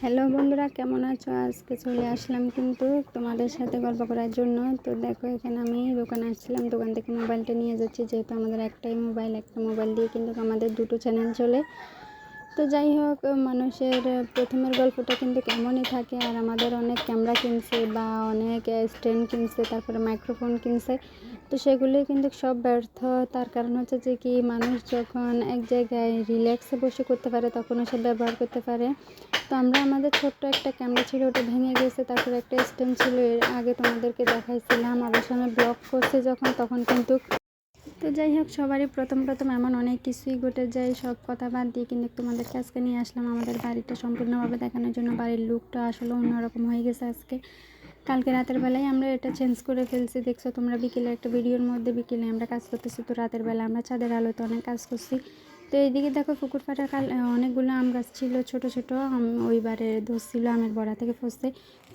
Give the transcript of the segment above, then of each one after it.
Hello বন্ধুরা, কেমন আছো? আজকে চলে আসলাম কিন্তু তোমাদের সাথে গল্প করার জন্য। তো দেখো, এখানে আমি দোকানে আসছিলাম, দোকান থেকে মোবাইলটা নিয়ে যাচ্ছি। যেহেতু আমাদের একটাই মোবাইল, একটা মোবাইল দিয়ে কিন্তু আমাদের দুটো চ্যানেল চলে। তো যাই হোক, মানুষের প্রথমের গল্পটা কিন্তু কেমনই থাকে, আর আমাদের অনেক ক্যামেরা কিনছে বা অনেক স্ট্যান্ড কিনছে, তারপরে মাইক্রোফোন কিনছে। তো সেগুলোই কিন্তু সব ব্যর্থ। তার কারণ হচ্ছে যে কি, মানুষ যখন এক জায়গায় রিল্যাক্সে বসে করতে পারে, তখনও সে ব্যবহার করতে পারে। তো আমরা আমাদের ছোট্ট একটা ক্যামেরা ছিল, ওটা ভেঙে গেছে, তারপরে একটা স্ট্যান্ড ছিল, এর আগে তোমাদেরকে দেখাইছিলাম, আবার সামনে ব্লক করছে যখন, তখন কিন্তু তো যাই হোক, সবারই প্রথম প্রথম এমন অনেক কিছুই ঘটে যায়, সব কথা বাদ দিয়ে কিন্তু তোমাদেরকে আজকে নিয়ে আসলাম আমাদের বাড়িটা সম্পূর্ণভাবে দেখানোর জন্য। বাড়ির লুকটা আসলে অন্যরকম হয়ে গেছে আজকে। কালকে রাতের বেলায় আমরা এটা চেঞ্জ করে ফেলছি। দেখছ, তোমরা বিকেলে একটা ভিডিওর মধ্যে বিকেলে আমরা কাজ করতেছি, তো রাতের বেলা আমরা চাঁদের আলোতে অনেক কাজ করছি। তো এইদিকে দেখো, পুকুর পাড়া কাল অনেকগুলো আম গাছ ছিল, ছোট ছোট ওইবারে দোষ ছিল, আমের বড়া থেকে ফসছে।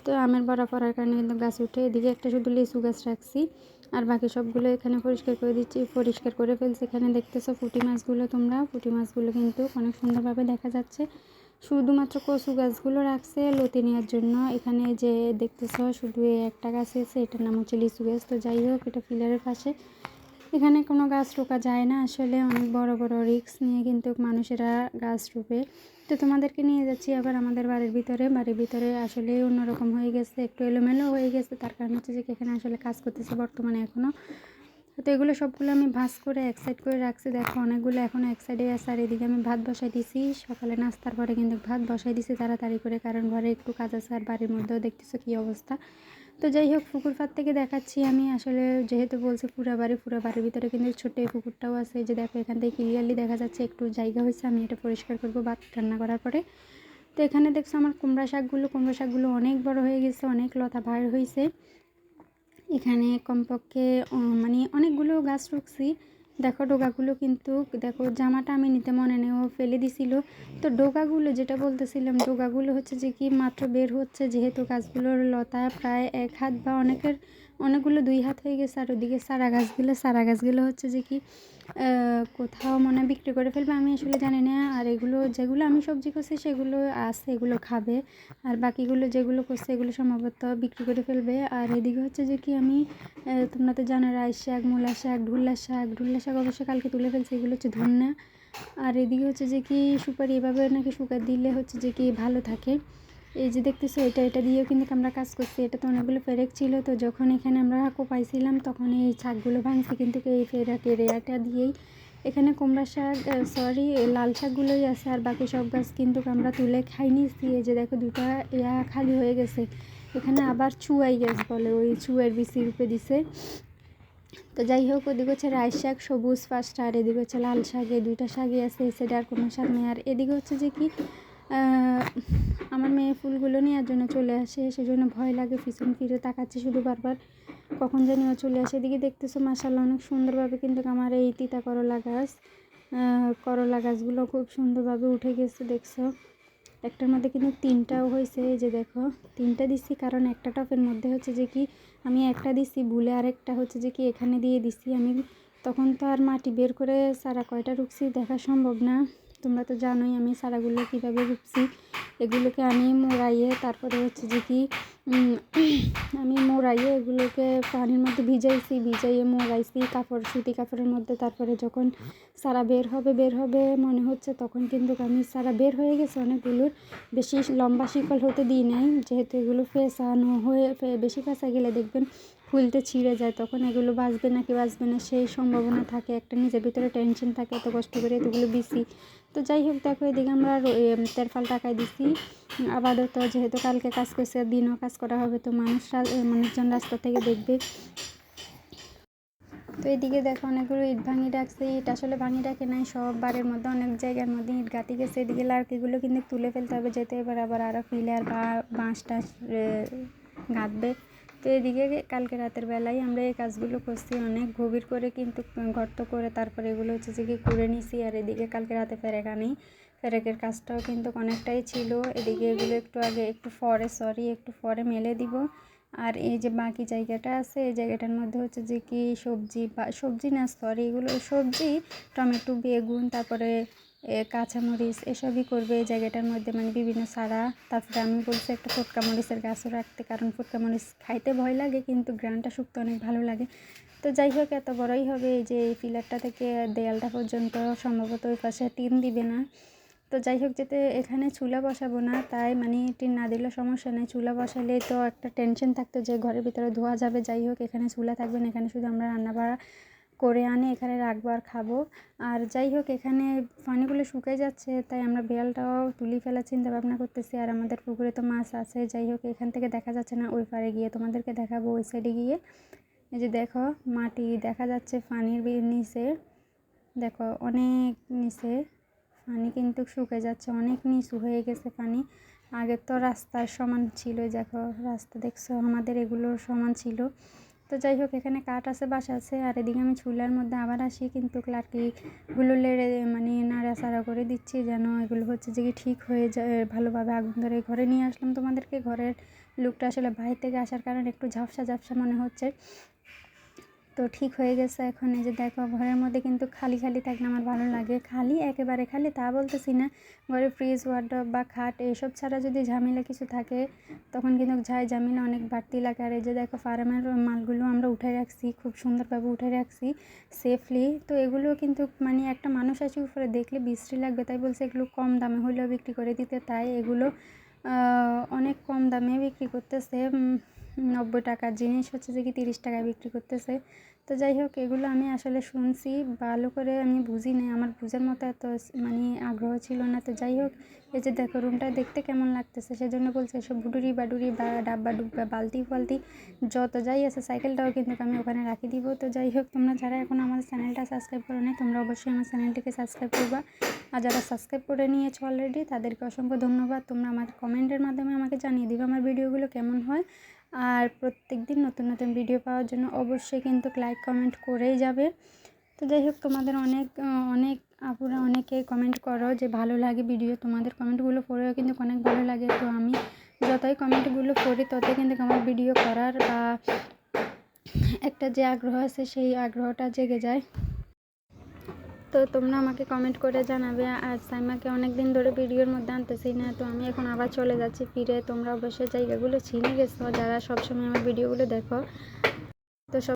তো আমের বড়া পড়ার কারণে কিন্তু গাছ উঠে এদিকে একটা শুধু লিচু গাছ রাখছি। আর বাকি সবগুলো এখানে পরিষ্কার করে দিচ্ছি, পরিষ্কার করে ফেলছি। এখানে দেখতেছো পুঁটি মাছগুলো তোমরা, পুঁটি মাছগুলো কিন্তু অনেক সুন্দরভাবে দেখা যাচ্ছে। শুধুমাত্র কচু গাছগুলো রাখছে লতি নেওয়ার জন্য। এখানে যে দেখতেছো শুধু একটা গাছ এসে এটার নাম হচ্ছে লিচু গাছ। তো যাই হোক, এটা ফিলারের পাশে। এখানে কোনো গাছ রোকা যায় না। আসলে অনেক বড় বড় রিক্স নিয়ে কিন্তু মানুষেরা গাছ রোপে। তো তোমাদেরকে নিয়ে যাচ্ছি আবার আমাদের বাড়ির ভিতরে। বাড়ির ভিতরে আসলে অন্যরকম হয়ে গেছে, একটু এলোমেলো হয়ে গেছে। তার কারণ হচ্ছে যে এখানে আসলে কাজ করতেছে বর্তমানে এখনও তো এগুলো সবগুলো আমি ভাস করে এক সাইড করে রাখছি। দেখো, অনেকগুলো এখন এক সাইডে আছে, আর এদিকে আমি ভাত বসাই দিছি। সকালে নাস্তার পরে কিন্তু ভাত বসাই দিছি তাড়াতাড়ি করে, কারণ ঘরে একটু কাজ আছে আর বাড়ির মধ্যেও দেখতেছো কী অবস্থা। তো যাই হোক, পুকুর পাড় থেকে দেখাচ্ছি আমি। আসলে যেহেতু বলছি পুরা বাড়ি, পুরা বাড়ির ভিতরে কিন্তু ছোট্ট এই পুকুরটাও আছে। যে দেখো, এখান থেকে ক্লিয়ারলি দেখা যাচ্ছে একটু জায়গা হয়েছে। আমি এটা পরিষ্কার করব ভাত রান্না করার পরে। তো এখানে দেখছ আমার কুমড়া শাকগুলো কুমড়া শাকগুলো অনেক বড় হয়ে গেছে, অনেক লতা ভার হয়েছে। এখানে কমপক্ষে মানে অনেকগুলো গাছ রুখছি। দেখো ডোগাগুলো কিন্তু, দেখো জামাটা আমি নিতে মনে নেই, ও ফেলে দিছিল। তো ডোগাগুলো যেটা বলতেছিলাম, ডোগাগুলো হচ্ছে যে কি মাত্র বের হচ্ছে, যেহেতু গাছগুলোর লতা প্রায় এক হাত বা অনেকের অনেকগুলো দুই হাত হয়ে গেছে, আর ওদিকে সারা গাছগুলো সারা গাছগুলো হচ্ছে যে কি কোথাও মনে বিক্রি করে ফেলবে, আমি আসলে জানি না। আর এগুলো যেগুলো আমি সবজি করছি, সেগুলো আছে, এগুলো খাবে। আর বাকিগুলো যেগুলো করছে, এগুলো সম্ভবত বিক্রি করে ফেলবে। আর এদিকে হচ্ছে যে কি, আমি তোমরা তো জানো রাই শাক, মূলা শাক ঢুল্লা শাক ঢুল্লা শাক অবশ্যই কালকে তুলে ফেলছে, এগুলো হচ্ছে ধন্যা। আর এদিকে হচ্ছে যে কি, সুপারি এভাবে নাকি শুকা দিলে হচ্ছে যে কি ভালো থাকে। এই যে দেখতেছো, এটা এটা দিয়েও কিন্তু আমরা কাজ করছি। এটা তো অনেকগুলো ফেরেক ছিল, তো যখন এখানে আমরা কোপাইছিলাম তখন এই শাকগুলো ভাঙছি। কিন্তু এই ফেরাক রেয়াটা দিয়েই এখানে কুমড়া শাক সরি লাল শাকগুলোই আছে, আর বাকি সব গাছ কিন্তু আমরা তুলে খাই খাইনি এই যে দেখো, দুটা ইয়া খালি হয়ে গেছে। এখানে আবার চুয়াই গাছ বলে, ওই চুয়ের বিচি রূপে দিছে। তো যাই হোক, ওদিকে হচ্ছে রাই শাক, সবুজ ফার্স্ট আর এদিকে হচ্ছে লাল শাক, এই দুইটা শাকই আছে, এই সাইডে আর কোনো শাক নেই। আর এদিকে হচ্ছে যে কি আমার মেয়ে ফুলগুলো নেওয়ার জন্য চলে আসে, সেজন্য ভয় লাগে, পিছন ফিরে তাকাচ্ছে শুধু বারবার। কখন জানি ও চলে আসে। এদিকে দেখতেছো মাসাল্লাহ অনেক সুন্দরভাবে কিন্তু আমার এই তিতা করলা গাছ করলা গাছগুলো খুব সুন্দরভাবে উঠে গেছে, দেখছ? একটার মধ্যে কিন্তু তিনটাও হয়েছে, এই যে দেখো। তিনটা দিচ্ছি, কারণ একটা টপের মধ্যে হচ্ছে যে কি, আমি একটা দিছি ভুলে আরেকটা হচ্ছে যে কি, এখানে দিয়ে দিছি আমি তখন তো আর মাটি বের করে সারা কয়টা রুখছি, দেখা সম্ভব না। তোমরা তো জানোই আমি সারাগুলো কীভাবে রুপছি এগুলোকে আমি মোড়াইয়ে তারপরে হচ্ছে যে কি আমি মোড়াইয়ে এগুলোকে পানির মধ্যে ভিজাইছি, ভিজাইয়ে মোড়াইছি, কাপড়, সুতি কাপড়ের মধ্যে। তারপরে যখন সারা বের হবে বের হবে মনে হচ্ছে, তখন কিন্তু আমি সারা বের হয়ে গেছে। অনেকগুলোর বেশি লম্বা শিকল হতে দিই নাই। যেহেতু এগুলো ফেসানো হয়ে বেশি ফেসা গেলে দেখবেন ফুলতে ছিঁড়ে যায়। তখন এগুলো বাঁচবে না কি বাঁচবে না, সেই সম্ভাবনা থাকে। একটা নিজের ভিতরে টেনশন থাকে, এত কষ্ট করে এতগুলো বিসি তো যাই হোক, দেখো, এদিকে আমরা তেরফাল টাকায় দিছি। আপাতত যেহেতু কালকে কাজ করছে, দিনও কাজ করা হবে, তো মানুষ মানুষজন রাস্তা থেকে দেখবে। তো এদিকে দেখো অনেকগুলো ইট ভাঙি রাখছে, ইট আসলে ভাঙি রাখে নাই, সব বারের মধ্যে, অনেক জায়গার মধ্যে ইট গাঁতি গেছে। এদিকে লাড়কিগুলো কিন্তু তুলে ফেলতে হবে, যেতে এবার আবার আরও ফিলার বা বাঁশ টাস গাঁথবে তো এদিকে কালকে রাতের বেলায় আমরা এই কাজগুলো করছি অনেক গভীর করে, কিন্তু গর্ত করে, তারপরে এগুলো হচ্ছে যে কি করে নিছি, আর এদিকে কালকে রাতে ফেরেকা নেই। ফেরেকের কাজটাও কিন্তু অনেকটাই ছিল। এদিকে এগুলো একটু আগে, একটু পরে সরি একটু পরে মেলে দিব। আর এই যে বাকি জায়গাটা আছে, এই জায়গাটার মধ্যে হচ্ছে যে কি সবজি বা, সবজি না সরি এগুলো সবজি, টমেটো, বেগুন, তারপরে কাঁচামরিচ, এসবই করবে এই জায়গাটার মধ্যে। মানে বিভিন্ন সারা তারপরে আমি বলছি একটা ফুটকা মরিচের গাছও রাখতে, কারণ ফুটকা মরিচ খাইতে ভয় লাগে, কিন্তু গ্রানটা শুকতে অনেক ভালো লাগে। তো যাই হোক, এত বড়ই হবে এই যে এই পিলারটা থেকে দেয়ালটা পর্যন্ত, সম্ভবত ওই পাশে টিন দিবে না। তো যাই হোক যেতে এখানে চুলা বসাবো না। তাই মানে টিন না দিলে সমস্যা নেই। চুলা বসালে তো একটা টেনশন থাকতো যে ঘরের ভিতরে ধোয়া যাবে। যাই হোক এখানে চুলা থাকবে না। এখানে শুধু আমরা রান্না বাড়া করে আনে, এখানে রাখব আর খাব। আর যাই হোক এখানে পানিগুলো শুকিয়ে যাচ্ছে, তাই আমরা বেলটাও তুলি ফেলার চিন্তা ভাবনা করতেছি। আর আমাদের পুকুরে তো মাছ আছে। যাই হোক এখান থেকে দেখা যাচ্ছে না, ওই পারে গিয়ে। তোমাদেরকে দেখাবো ওই সাইডে গিয়ে। এই যে দেখো, মাটি দেখা যাচ্ছে পানির নিচে। দেখো, অনেক নিচে। পানি কিন্তু শুকে যাচ্ছে, অনেক নিচু হয়ে গেছে পানি। আগে তো রাস্তার সমান ছিল, দেখো রাস্তা দেখছ, আমাদের এগুলোর সমান ছিল। তো যাই হোক, এখানে কাঠ আছে, বাসা আছে, আর এদিকে আমি চুলার মধ্যে আবার আসি, কিন্তু ক্লার্কিগুলো লেড়ে মানে নাড়াচাড়া করে দিচ্ছি যেন এগুলো হচ্ছে যে ঠিক হয়ে যায় ভালোভাবে আগুন ধরে ঘরে নিয়ে আসলাম তোমাদেরকে। ঘরের লুকটা আসলে বাইরে থেকে আসার কারণে একটু ঝাপসা ঝাপসা মনে হচ্ছে। তো ঠিক হয়ে গেছে এখন। এই যে দেখো, ঘরের মধ্যে কিন্তু খালি খালি থাকলে আমার ভালো লাগে। খালি, একেবারে খালি, তা বলতেছি না। ঘরে ফ্রিজ ওয়ার্ড্রপ বা খাট এইসব ছাড়া যদি ঝামেলা কিছু থাকে, তখন কিন্তু ঝাই ঝামেলা অনেক বাড়তি লাগে। আর এই যে দেখো, ফার্মের মালগুলো আমরা উঠে রাখছি, খুব সুন্দরভাবে উঠে রাখছি সেফলি তো এগুলো কিন্তু মানে একটা মানুষ আসে উপরে দেখলে বিশ্রী লাগবে। তাই বলছে এগুলো কম দামে হলেও বিক্রি করে দিতে। তাই এগুলো অনেক কম দামে বিক্রি করতেছে। নব্বই টাকার জিনিস হচ্ছে যে কি তিরিশ টাকায় বিক্রি করতেছে। তো যাই হোক, এগুলো আমি আসলে শুনছি, ভালো করে আমি বুঝি নাই, আমার বুঝার মতো এত মানে আগ্রহ ছিল না। তো যাই হোক, এই যে দেখো রুমটা দেখতে কেমন লাগতেছে, সেজন্য বলছে এসব বুডুরি বাডুরি বা ডাব্বা ডুব্বা বালতি ফালতি, যত যাই আছে সাইকেলটাও কিন্তু আমি ওখানে রাখি দিব। তো যাই হোক, তোমরা যারা এখন আমার চ্যানেলটা সাবস্ক্রাইব করো নাই, তোমরা অবশ্যই আমার চ্যানেলটিকে সাবস্ক্রাইব করবা। আর যারা সাবস্ক্রাইব করে নিয়েছো অলরেডি তাদেরকে অসংখ্য ধন্যবাদ। তোমরা আমার কমেন্টের মাধ্যমে আমাকে জানিয়ে দিবে আমার ভিডিওগুলো কেমন হয়। আর প্রত্যেক দিন নতুন নতুন ভিডিও পাওয়ার জন্য অবশ্যই কিন্তু লাইক কমেন্ট করেই যাবে। তো যাই হোক, তোমাদের অনেক অনেক আপুরা অনেকে কমেন্ট করো যে ভালো লাগে ভিডিও তোমাদের কমেন্টগুলো পড়েও কিন্তু অনেক ভালো লাগে। তো আমি যতই কমেন্টগুলো পড়ি, ততই কিন্তু আমার ভিডিও করার বা একটা যে আগ্রহ আছে, সেই আগ্রহটা জেগে যায়। তো তোমরা আমাকে কমেন্ট করে জানাবে। আর সাইমাকে অনেক দিন ধরে ভিডিওর মধ্যে আনতেছি না, তো আমি এখন আবার চলে যাচ্ছি ফিরে। তোমরা অবশ্যই জায়গাগুলো চিনে গেছো, যারা সবসময় আমার ভিডিওগুলো দেখো।